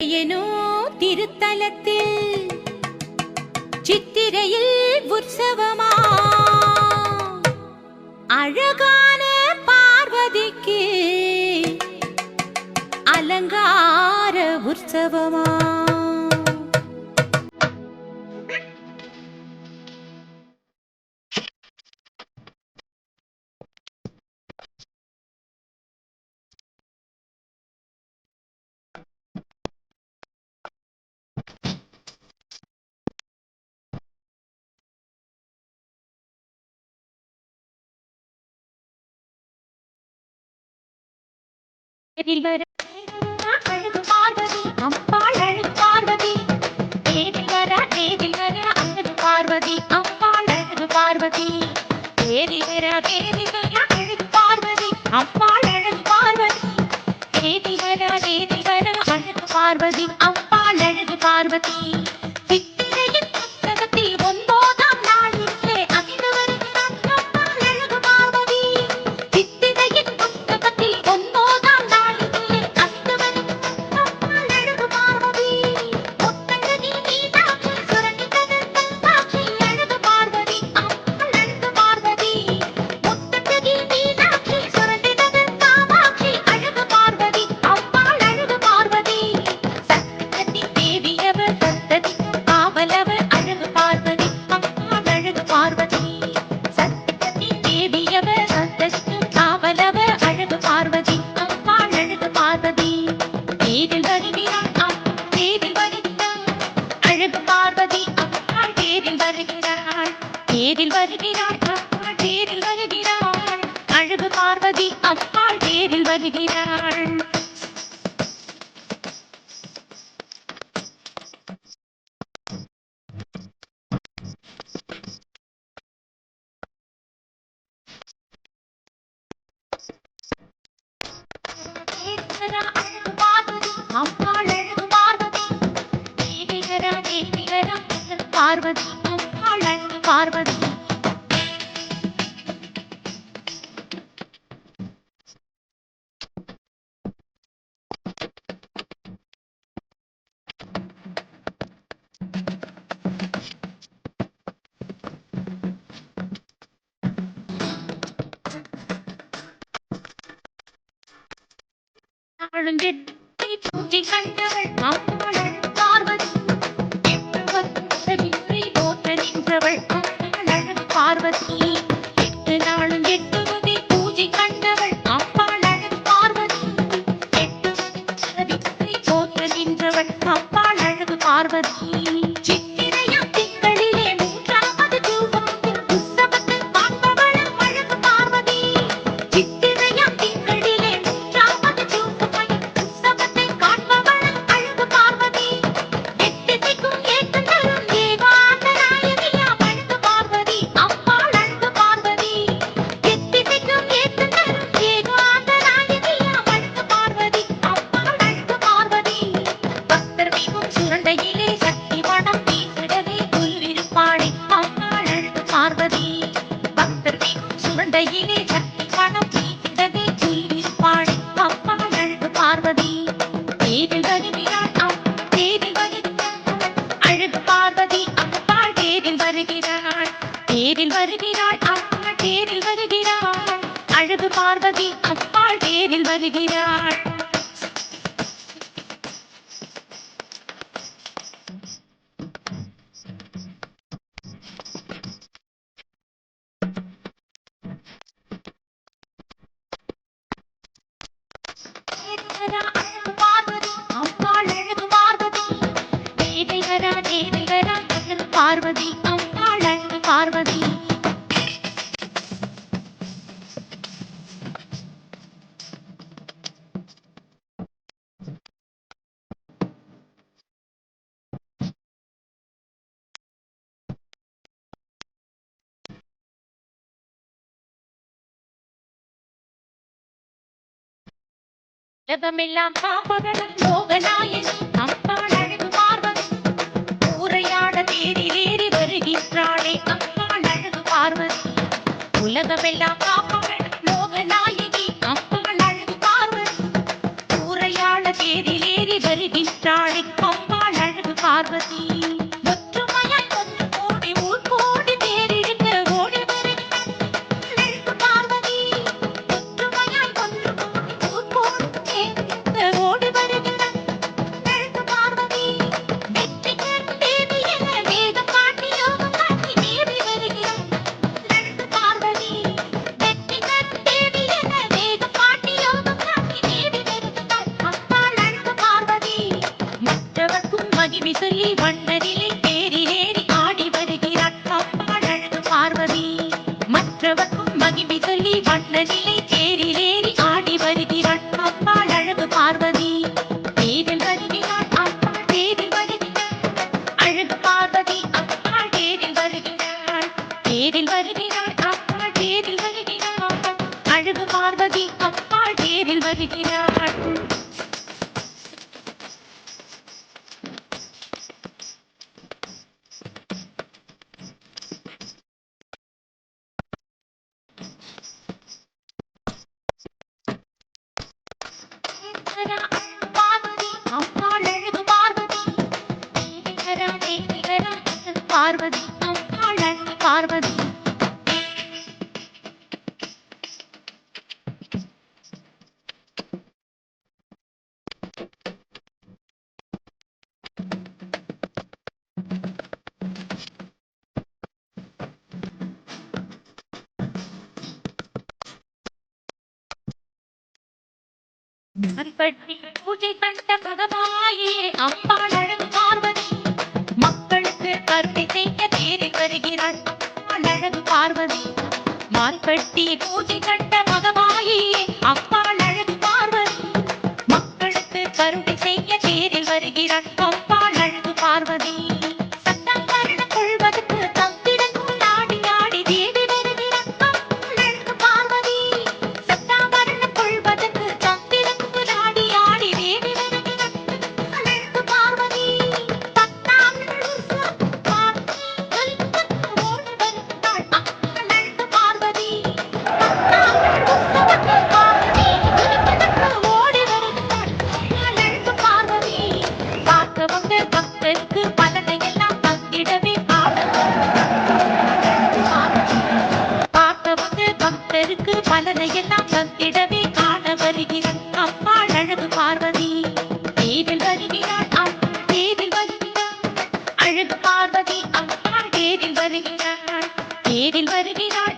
ஏனோ திருத்தலத்தில் சித்திரையில் உற்சவமா? அழகான பார்வதிக்கு அலங்கார உற்சவமா? வரும் அம்பாள் அழகு பார்வதி. தேரில் வர தேரில் வர அழகு பார்வதி அம்பாள் அழகு பார்வதி அம்பாள் அழகு பார்வதி. வருகிறாள் தேரில் வருகிறாள். தேரில் வருகிறாள். அழகு பார்வதி அப்பாள் தேரில் வருகிறாள். seven did people think I'm doing வருகிறாள். அம்மா தேரில் வருகிறாள். அழகு பார்வதி அப்பாள் தேரில் வருகிறாள். பார்வதி அம்மா உலகமெல்லாம் காப்பவளும் லோகநாயகி அம்பாள் அழகு பார்வதி. ஊரையாட தேரிலேறி வருகின்றாளே அம்பாள் அழகு பார்வதி. உலகமெல்லாம் காப்பவளும் லோகநாயகி அம்பாள் அழகு பார்வதி. ஊரையாட தேரிலேறி வருகின்றாளே அம்பாள் அழகு பார்வதி. ஆகி விசிறி வண்ணனிலே தேறி ஏறி ஆடி வருகிறான் அழகு பார்வதி. மற்றவர்க்கும் மகிமிசலி வண்ணனிலை பார்வதி பார்வதி. கருணை செய்ய தேறி வருகிறாள் அழகு பார்வதி மார்பட்டி பூஜை கண்ட மகமாயி அப்பாள் அழகு பார்வதி மக்களுக்கு கருணை செய்ய தேறி வருகிறான் தந்ததையெல்லாம் தந்திடவே காண வருகிறான் அம்மாள் அழகு பார்வதி. தேரில் வருகிறாள். அம்மா தேரில் வருகிறாள் அழகு பார்வதி அம்மா தேரில் வருகிறாள். தேரில் வருகிறாள்.